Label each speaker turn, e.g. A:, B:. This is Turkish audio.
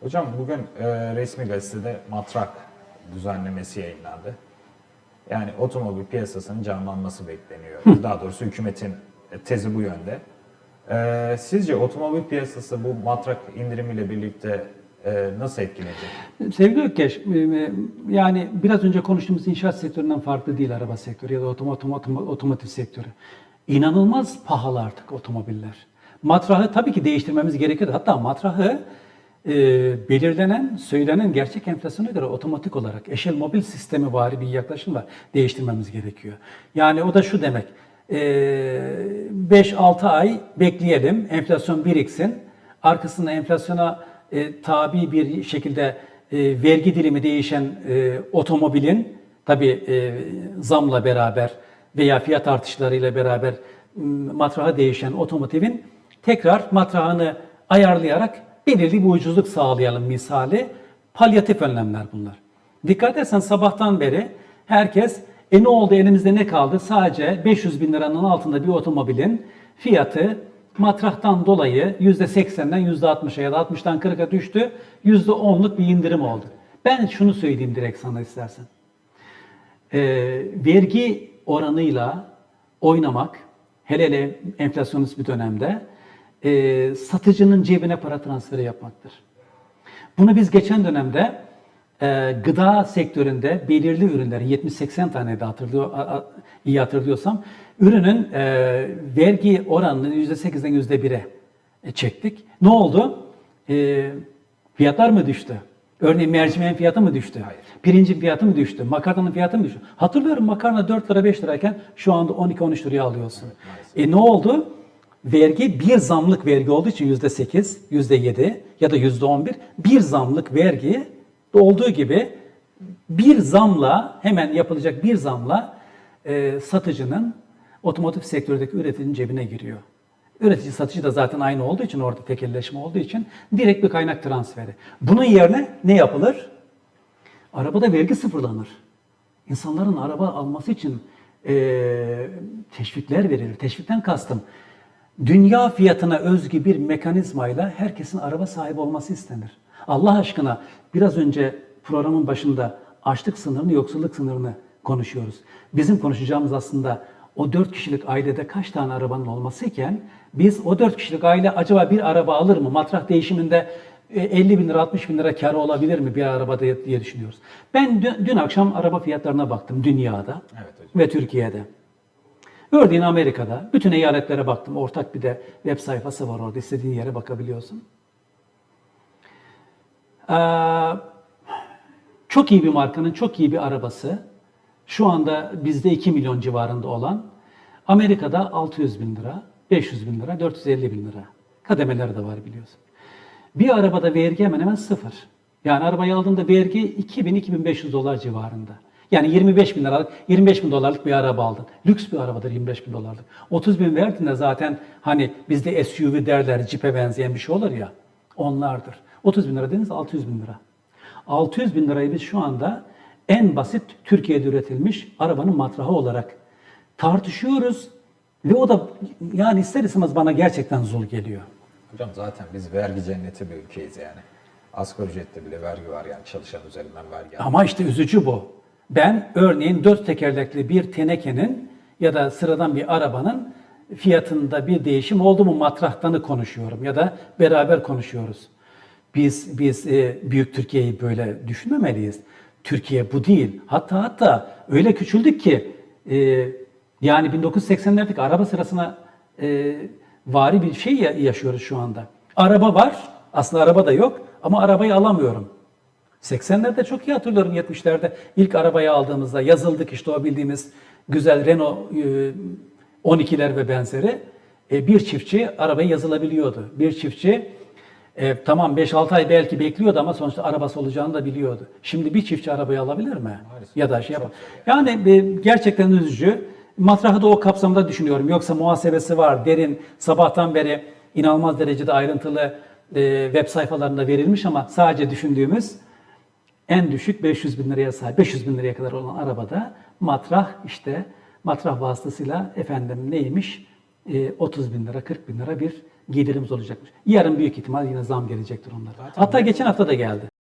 A: Hocam bugün e, resmi gazetede matrak düzenlemesi yayınlandı. Yani otomobil piyasasının canlanması bekleniyor. Daha doğrusu hükümetin tezi bu yönde. E, sizce otomobil piyasası bu matrak indirimiyle birlikte e, nasıl etkilenecek?
B: Sevgili Ökkeş, e, yani biraz önce konuştuğumuz inşaat sektöründen farklı değil araba sektörü ya da otom otom otom- otomotiv sektörü. İnanılmaz pahalı artık otomobiller. Matrahı tabii ki değiştirmemiz gerekiyor. Hatta matrahı e, belirlenen, söylenen gerçek enflasyona göre otomatik olarak eşel mobil sistemi vari bir yaklaşımla değiştirmemiz gerekiyor. Yani o da şu demek, e, 5-6 ay bekleyelim, enflasyon biriksin, arkasında enflasyona e, tabi bir şekilde e, vergi dilimi değişen e, otomobilin tabi e, zamla beraber veya fiyat artışlarıyla beraber matraha değişen otomotivin tekrar matrahını ayarlayarak belirli bir ucuzluk sağlayalım misali palyatif önlemler bunlar. Dikkat edersen sabahtan beri herkes e ne oldu elimizde ne kaldı? Sadece 500 bin liranın altında bir otomobilin fiyatı matrahtan dolayı %80'den %60'a ya da 60'tan 40'a düştü. %10'luk bir indirim oldu. Ben şunu söyleyeyim direkt sana istersen. Ee, vergi oranıyla oynamak, hele hele enflasyonist bir dönemde e, satıcının cebine para transferi yapmaktır. Bunu biz geçen dönemde e, gıda sektöründe belirli ürünlerin 70-80 tane de hatırlıyor, a- a- iyi hatırlıyorsam ürünün e, vergi oranını %8'den %1'e e, çektik. Ne oldu? E, fiyatlar mı düştü? Örneğin mercimeğin fiyatı mı düştü?
A: Hayır.
B: Pirincin fiyatı mı düştü? Makarnanın fiyatı mı düştü? Hatırlıyorum makarna 4 lira 5 lirayken şu anda 12-13 liraya alıyorsun. e ne oldu? Vergi bir zamlık vergi olduğu için yüzde sekiz, yüzde yedi ya da yüzde on bir bir zamlık vergi olduğu gibi bir zamla hemen yapılacak bir zamla e, satıcının otomotiv sektördeki üreticinin cebine giriyor. Üretici satıcı da zaten aynı olduğu için orada tekelleşme olduğu için direkt bir kaynak transferi. Bunun yerine ne yapılır? Arabada vergi sıfırlanır. İnsanların araba alması için eee, teşvikler verilir. Teşvikten kastım. Dünya fiyatına özgü bir mekanizmayla herkesin araba sahibi olması istenir. Allah aşkına biraz önce programın başında açlık sınırını, yoksulluk sınırını konuşuyoruz. Bizim konuşacağımız aslında o dört kişilik ailede kaç tane arabanın olması iken biz o dört kişilik aile acaba bir araba alır mı? Matrah değişiminde e, 50 bin lira 60 bin lira karı olabilir mi bir arabada diye diye düşünüyoruz. Ben dün, dün akşam araba fiyatlarına baktım dünyada
A: Evet hocam.
B: ve Türkiye'de. Örneğin Amerika'da bütün eyaletlere baktım. Ortak bir de web sayfası var orada. istediğin yere bakabiliyorsun. Ee, çok iyi bir markanın çok iyi bir arabası. Şu anda bizde 2 milyon civarında olan Amerika'da 600 bin lira, 500 bin lira, 450 bin lira. Kademeleri de var biliyorsun. Bir arabada vergi hemen hemen sıfır. Yani arabayı aldığında vergi 2000-2500 dolar civarında. Yani 25 bin liralık, 25 bin dolarlık bir araba aldın. Lüks bir arabadır 25 bin dolarlık. 30 bin verdiğinde zaten hani bizde SUV derler, cipe benzeyen bir şey olur ya. Onlardır. 30 bin lira dediniz 600 bin lira. 600 bin lirayı biz şu anda en basit Türkiye'de üretilmiş arabanın matrahı olarak tartışıyoruz. Ve o da yani ister istemez bana gerçekten zul geliyor.
A: Hocam zaten biz vergi cenneti bir ülkeyiz yani. Asgari ücrette bile vergi var yani çalışan üzerinden vergi.
B: Ama işte üzücü bu. Ben örneğin dört tekerlekli bir tenekenin ya da sıradan bir arabanın fiyatında bir değişim oldu mu matrahtanı konuşuyorum ya da beraber konuşuyoruz. Biz biz e, büyük Türkiye'yi böyle düşünmemeliyiz. Türkiye bu değil. Hatta hatta öyle küçüldük ki e, yani 1980'lerdeki araba sırasına e, vari bir şey ya- yaşıyoruz şu anda. Araba var, aslında araba da yok ama arabayı alamıyorum. 80'lerde çok iyi hatırlıyorum 70'lerde ilk arabayı aldığımızda yazıldık işte o bildiğimiz güzel Renault e, 12'ler ve benzeri E, bir çiftçi arabaya yazılabiliyordu. Bir çiftçi e, tamam 5-6 ay belki bekliyordu ama sonuçta arabası olacağını da biliyordu. Şimdi bir çiftçi arabayı alabilir mi?
A: Maalesef.
B: Ya da şey yapar. Yani e, gerçekten üzücü. Matrahı da o kapsamda düşünüyorum. Yoksa muhasebesi var, derin, sabahtan beri inanılmaz derecede ayrıntılı e, web sayfalarında verilmiş ama sadece düşündüğümüz en düşük 500 bin liraya sahip, 500 bin liraya kadar olan arabada matrah işte matrah vasıtasıyla efendim neymiş? E, 30 bin lira, 40 bin lira bir gelirimiz olacakmış. Yarın büyük ihtimal yine zam gelecektir onlara. Hatta geçen hafta da geldi.